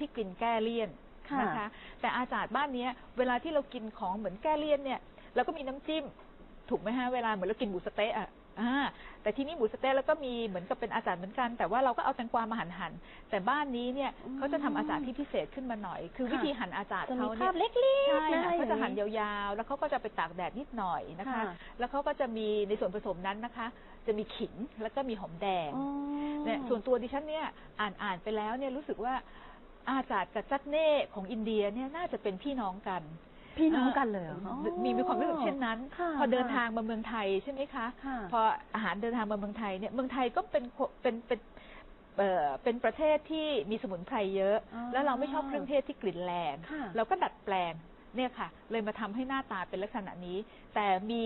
ที่กลิ่นแก้เลี่ยนค่ะนะคะ แต่อาจารย์บ้านเนี้ย เวลาที่เรากินของเหมือนแก้เลี่ยนเนี่ยเราก็มีน้ำจิ้ม ถูกไหมฮะเวลาเหมือนเรากินหมูสะเต๊ะอะอ่าแต่ที่นี่หมูสะเต๊ะแล้วก็มีเหมือนกับเป็นอาจารย์เหมือนกัน แต่ว่าเราก็เอาแตงกวามาหั่นหั่นๆแต่บ้านนี้เนี่ยอืมเขาจะทำอาจารย์ที่พิเศษขึ้นมาหน่อย คือค่ะวิธีหั่นอาจารย์จะมีเขาภาเนี่ยพเล็กๆใช่นะค่ะอเขาย่างจะหั่นนี้ยาวๆ แล้วเขาก็จะไปตากแดดนิดหน่อยนะคะค่ะแล้วเขาก็จะมีในส่วนผสมนั้นนะคะ จะมีขิงแล้วก็มีหอมแดงอ๋อเนี่ยส่วนตัวดิฉันเนี่ยอ่านอ่านไปแล้วเนี่ยรู้สึกว่า อาจารย์กับจัตเน่ของอินเดียเนี่ยน่าจะเป็นพี่น้องกันพี่น้องกันเลยเหรอมีมีความรู้สึกเช่นนั้นค่ะพอเดินทางมาเมืองไทยใช่ไหมคะค่ะพออาหารเดินทางมาเมืองไทยเนี่ยเมืองไทยก็เป็นโคเป็นเป็นเอ่อเป็นประเทศที่มีสมุนไพรเยอะอ๋อแล้วเราไม่ชอบเครื่องเทศที่กลิ่นแรงค่ะเราก็ดัดแปลงเนี่ยค่ะ เลยมาทำให้หน้าตาเป็นลักษณะนี้ แต่มี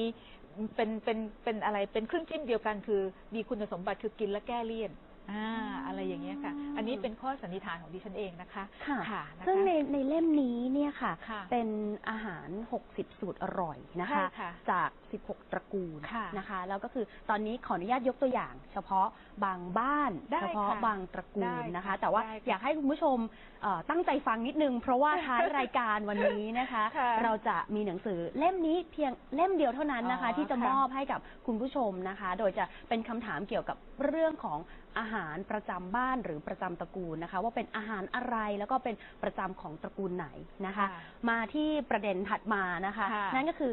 เป็นเป็นเป็นอะไรเป็นเครื่องจิ้มเดียวกันคือ มีคุณสมบัติคือกินและแก้เลี่ยน อ่าอะไรอย่างเงี้ยค่ะ อันนี้เป็นข้อสันนิษฐานของดิฉันเองนะคะค่ะค่ะนะคะซึ่งในในเล่มนี้ เนี่ยค่ะ ค่ะเป็นอาหาร 60 สูตรอร่อยนะคะ ใช่ค่ะจาก 16 ตระกูลค่ะนะคะ แล้วก็คือตอนนี้ขออนุญาตยกตัวอย่าง เฉพาะบางบ้าน ได้เฉพาะค่ะบางตระกูลได้นะคะ ค่ะแต่ว่าได้ค่ะอยากให้คุณผู้ชมเอ่อตั้งใจฟังนิดนึง เพราะว่าท้ายรายการวันนี้นะคะ ค่ะเราจะมีหนังสือเล่มนี้เพียงเล่มเดียวเท่านั้นนะคะ อ๋อที่จะค่ะ มอบให้กับคุณผู้ชมนะคะ โดยจะเป็นคำถามเกี่ยวกับเรื่องของอาหารประจำบ้านหรือประจำตระกูลนะคะ ว่าเป็นอาหารอะไรแล้วก็เป็นประจำของตระกูลไหนนะคะมาที่ประเด็นถัดมานะคะ ค่ะนั่นก็คือ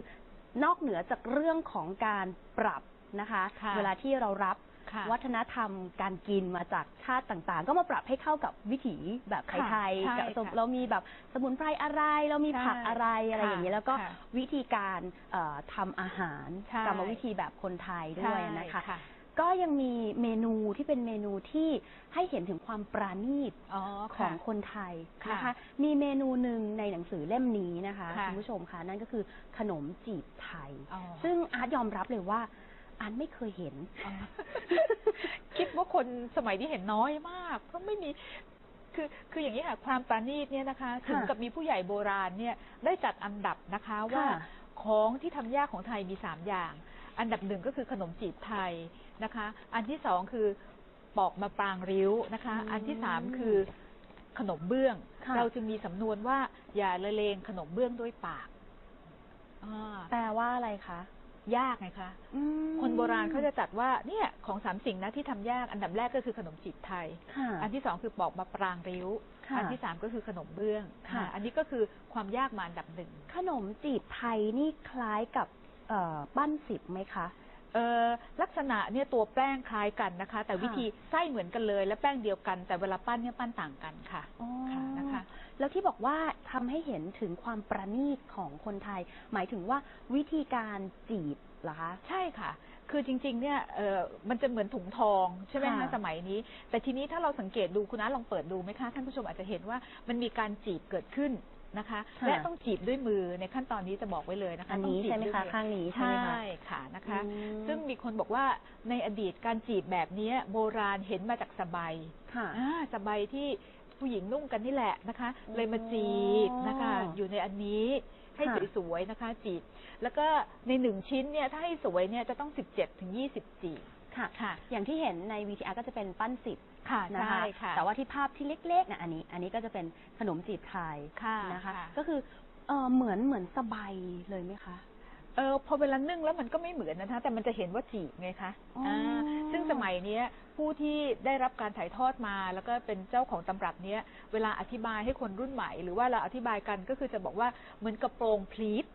นอกเหนือจากเรื่องของการปรับนะคะ ค่ะ เวลาที่เรารับค่ะ วัฒนธรรมการกินมาจากชาติต่างๆ ก็มาปรับให้เข้ากับวิถีแบบไทยใช่ๆกับค่ะเรามีแบบสมุนไพรอะไร เรามีใช่ผักอะไรอะไรค่ะอย่างนี้แล้วก็ค่ะวิธีการเอ่อทำอาหารใช่ กรรมวิธีแบบคนไทยด้วยนะคะ ใช่ ก็ยังมีเมนูที่เป็นเมนูที่ให้เห็นถึงความปราณีตอ๋อขค่ะองคนไทยค่ะนะคะ มีเมนูหนึ่งในหนังสือเล่มนี้นะคะค่ะคุณผู้ชมคะนั่นก็คือขนมจีบไทย อ๋อ ซึ่งอาร์ตยอมรับเลยว่าอาร์ตไม่เคยเห็น อ๋อ คิดว่าคนสมัยนี้เห็นน้อยมาก เพราะไม่มีคือคืออย่างนี้ค่ะ ความปราณีตเนี่ยนะคะถึงกับมีผู้ใหญ่โบราณเนี่ยได้จัดอันดับนะคะว่าค่ะของที่ทำยากของไทยมีสามอย่าง อันดับหนึ่งก็คือขนมจีบไทยนะคะ อันที่สองคือปอกมาปรางริ้วนะคะอืมอันที่สามคือขนมเบื้องค่ะเราจึงมีสำนวนว่า อย่าละเลงขนมเบื้องด้วยปากอ่าแปลว่าอะไรคะยากไงคะอืมคนโบราณเขาจะจัดว่าเนี่ยของสามสิ่งนะที่ทำยากอันดับแรกก็คือขนมจีบไทยค่ะอันที่สองคือปอกมะปรางริ้วค่ะอัที่สามก็คือขนมเบื้องค่ะอ่าอันนี้ก็คือความยากมาอันดับหนึ่งขนมจีบไทยนี่คล้ายกับเอ่อ ปั้นสิบไหมคะ เออลักษณะเนี่ยตัวแป้งคล้ายกันนะคะ แต่ค่ะวิธีไส้เหมือนกันเลยและแป้งเดียวกัน แต่เวลาปั้นเนี่ยปั้นต่างกันค่ะอ๋อ ค่ะนะคะ แล้วที่บอกว่าทำให้เห็นถึงความประณีตของคนไทย หมายถึงว่าวิธีการจีบเหรอคะ ใช่ค่ะ คือจริง ๆ เนี่ยเออมันจะเหมือนถุงทองใช่ไหมคะค่ะ สมัยนี้ แต่ทีนี้ถ้าเราสังเกตดูคุณน้าลองเปิดดูไหมคะ ท่านผู้ชมอาจจะเห็นว่ามันมีการจีบเกิดขึ้น นะคะ ค่ะ และต้องจีบด้วยมือในขั้นตอนนี้จะบอกไว้เลยนะคะอันนี้ต้งจีบใช่ไหมด้วยคะอข้างนี้ใช่ไหมคะ ใช่ค่ะนะคะ อืม ซึ่งมีคนบอกว่าในอดีตการจีบแบบนี้โบราณเห็นมาจากสบาย ค่ะ อ่าสบายที่ผู้หญิงนุ่งกันนี่แหละนะคะ อ๋อเลยมาจีบนะคะ อยู่ในอันนี้ให้ค่ะ สวยๆนะคะจีบ แล้วก็ในหนึ่งชิ้นเนี่ยถ้าให้สวยเนี่ยจะต้องสิบเจ็ดถึงยี่สิบจีบค่ะ ค่ะ อย่างที่เห็นใน VTR ก็จะเป็นปั้นสิบ ค่ะนะคะใช่ค่ะแต่ว่าที่ภาพที่เล็กๆนะอันนี้ อันนี้ก็จะเป็นขนมจีบไทยค่ะนะคะ ค่ะ ก็คือเออเหมือนเหมือนสบายเลยไหมคะ เออพอเวลานึ่งแล้วมันก็ไม่เหมือนนะคะ แต่มันจะเห็นว่าจีบไงคะอ๋ออ่าซึ่งสมัยเนี้ยผู้ที่ได้รับการถ่ายทอดมา แล้วก็เป็นเจ้าของตำรับเนี้ยเวลาอธิบายให้คนรุ่นใหม่ หรือว่าเราอธิบายกันก็คือจะบอกว่าเหมือนกระโปรงพลีทอ๋อ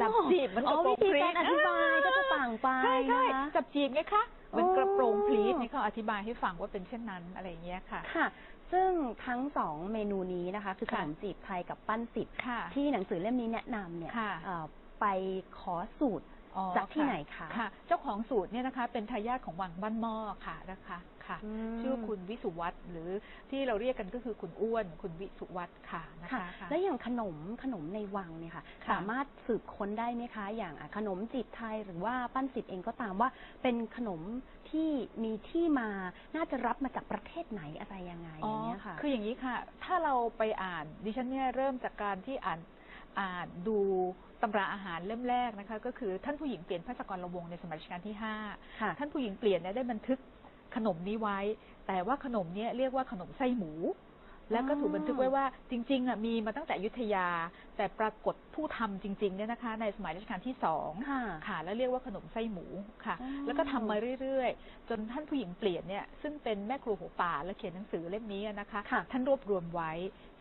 จับจีบเหมือนกระโปรงวิธีการพรีอธิบายก็จะต่างไปใช่ใช่นะคะจับจีบไงคะเหมือนกระโปรงพลีทอ๋อนี่เขาอธิบายให้ฟังว่าเป็นเช่นนั้นอะไรอย่างเงี้ยค่ะ ค่ะ ซึ่งทั้งสองเมนูนี้นะคะ คือขค่ะนมจีบไทยกับปั้นสิบค่ะที่หนังสือเล่มนี้แนะนำเนี่ยค่ะ เอ่อไปขอสูตร อ๋อจากที่ค่ะไหนคะ ค่ะ เจ้าของสูตรเนี่ยนะคะ เป็นทายาทของวังบ้านหม้อค่ะนะคะค่ะมชื่อคุณวิสุวัตรหรือที่เราเรียกกันก็คือคุณอ้วน คุณวิสุวัตรค่ะนะค่ะ คะค่ะ แล้วอย่างขนมขนมในวังเนี่ยค่ะ ค่ะ สามารถสืบค้นได้ไหมคะ อย่างอะขนมจีบไทยหรือว่าปั้นสิบเองก็ตามว่า เป็นขนมที่มีที่มาน่าจะรับมาจากประเทศไหนอะไรยังไงอย่างเงี้ยค่ะ คืออย่างนี้ค่ะ ถ้าเราไปอ่านดิฉันเนี่ยเริ่มจากการที่อ่านอ่านดู ตำราอาหารเล่มแรกนะคะ ก็คือท่านผู้หญิงเปลี่ยนพระสกรละวงในสมัยรัชกาลที่ห้าค่ะท่านผู้หญิงเปลี่ยนเนี่ยได้บันทึกขนมนี้ไว้ แต่ว่าขนมเนี้ยเรียกว่าขนมไส้หมู แล้วก็ถูกบันทึกไว้ว่าจริงๆอะมีมาตั้งแต่อยุธยา แต่ปรากฏผู้ทำจริงๆเนี่ยนะคะ ในสมัยรัชกาลที่สองค่ะค่ะแล้วเรียกว่าขนมไส้หมูค่ะอ๋อแล้วก็ทำมาเรื่อยๆ จนท่านผู้หญิงเปลี่ยนเนี่ยซึ่งเป็นแม่ครูหัวป่าและเขียนหนังสือเล่มนี้อะนะคะค่ะท่านรวบรวมไว้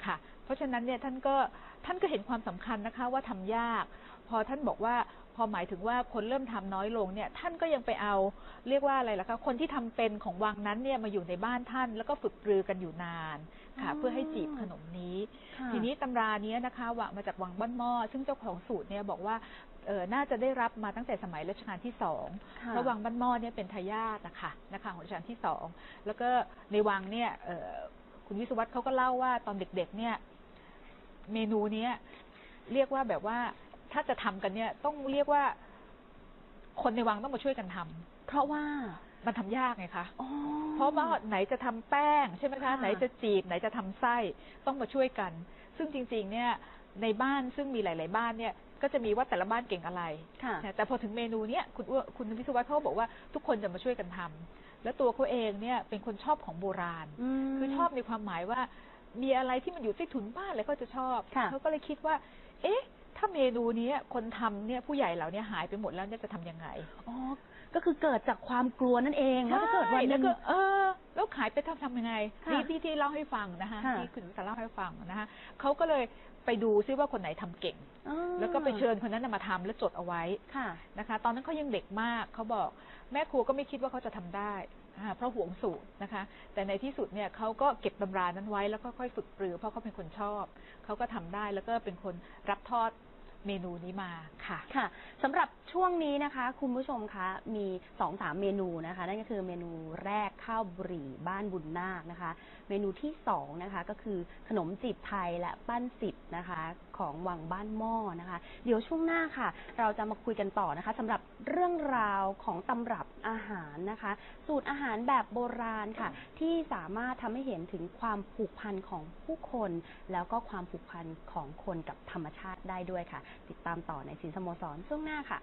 ค่ะ เพราะฉะนั้นเนี่ยท่านก็ท่านก็เห็นความสำคัญนะคะว่าทำยาก พอท่านบอกว่า พอหมายถึงว่าคนเริ่มทำน้อยลงเนี่ย ท่านก็ยังไปเอาเรียกว่าอะไรล่ะคะคนที่ทำเป็นของวังนั้นเนี่ยมาอยู่ในบ้านท่าน แล้วก็ฝึกปรือกันอยู่นานค่ะอ๋อเพื่อให้จีบขนมนี้ค่ะทีนี้ตำราเนี้ยนะคะว่ามาจากวังบ้านหม้อซึ่งเจ้าของสูตรเนี่ยบอกว่าเออน่าจะได้รับมาตั้งแต่สมัยรัชกาลที่สองค่ะเพราะวังบ้านหม้อเนี่ยเป็นทายาทนะคะนะคะของรัชกาลที่สองแล้วก็ในวังเนี่ยเอ่อคุณวิศวัตเขาก็เล่าว่าตอนเด็ก ๆ เนี่ย เมนูเนี้ยเรียกว่าแบบว่า ถ้าจะทำกันเนี่ย ต้องเรียกว่าคนในวังต้องมาช่วยกันทำเพราะว่ามันทำยากไงคะอ๋อเพราะว่าไหนจะทำแป้งใช่ไหมคะค่ะไหนจะจีบ ไหนจะทำไส้ต้องมาช่วยกัน ซึ่งจริง ๆ เนี่ยในบ้านซึ่งมีหลาย ๆ บ้านเนี่ย ก็จะมีว่าแต่ละบ้านเก่งอะไรค่ะแต่พอถึงเมนูเนี้ยคุณอ้วคุณวิศวะเขาบอกว่าทุกคนจะมาช่วยกันทำแล้วตัวเขาเองเนี่ยเป็นคนชอบของโบราณมคือชอบในความหมายว่า มีอะไรที่มันอยู่ใต้ถุนบ้านอะไรเขาจะชอบค่ะเขาก็เลยคิดว่า เอ๊ะ ถ้าเมนูเนี้ยคนทำเนี่ยผู้ใหญ่เหล่าเนี้หายไปหมดแล้วเนี่ยจะทำยังไงอ๋อก็คือเกิดจากความกลัวนั่นเองว่าถ้าเกิดวันหแล้นึวง ก็เออแล้วขายไปทำทำยังไงค่ะนี่ที่ที่เล่าให้ฟังนะคะค่ะ ที่คุณวิสาเล่าให้ฟังนะคะเขาก็เลยไปดูซิว่าคนไหนทำเก่ง อ๋อแล้วก็ไปเชิญคนนั้นนะมาทำแล้วจดเอาไว้ ค่ะ นะคะ ตอนนั้นเขายังเด็กมากเขาบอกแม่ครัวก็ไม่คิดว่าเขาจะทำได้อ่าเพราะหวงสูตรนะคะ แต่ในที่สุดเนี่ยเขาก็เก็บตำรานั้นไว้แล้วก็ค่อยฝึกปรือ เพราะเขาเป็นคนชอบ เขาก็ทำได้แล้วก็เป็นคนรับทอด เมนูนี้มาค่ะ ค่ะสำหรับช่วงนี้นะคะ คุณผู้ชมคะมีสองสามเมนูนะคะ นั่นก็คือเมนูแรกข้าวบุหรี่บ้านบุญนาคนะคะ เมนูที่สองนะคะก็คือขนมจีบไทยและปั้นสิบนะคะ ของวังบ้านหม้อนะคะ เดี๋ยวช่วงหน้าค่ะ เราจะมาคุยกันต่อนะคะสำหรับเรื่องราวของตำรับอาหารนะคะ สูตรอาหารแบบโบราณค่ะ ที่สามารถทำให้เห็นถึงความผูกพันของผู้คน แล้วก็ความผูกพันของคนกับธรรมชาติได้ด้วยค่ะติดตามต่อในสินสโมสรช่วงหน้าค่ะ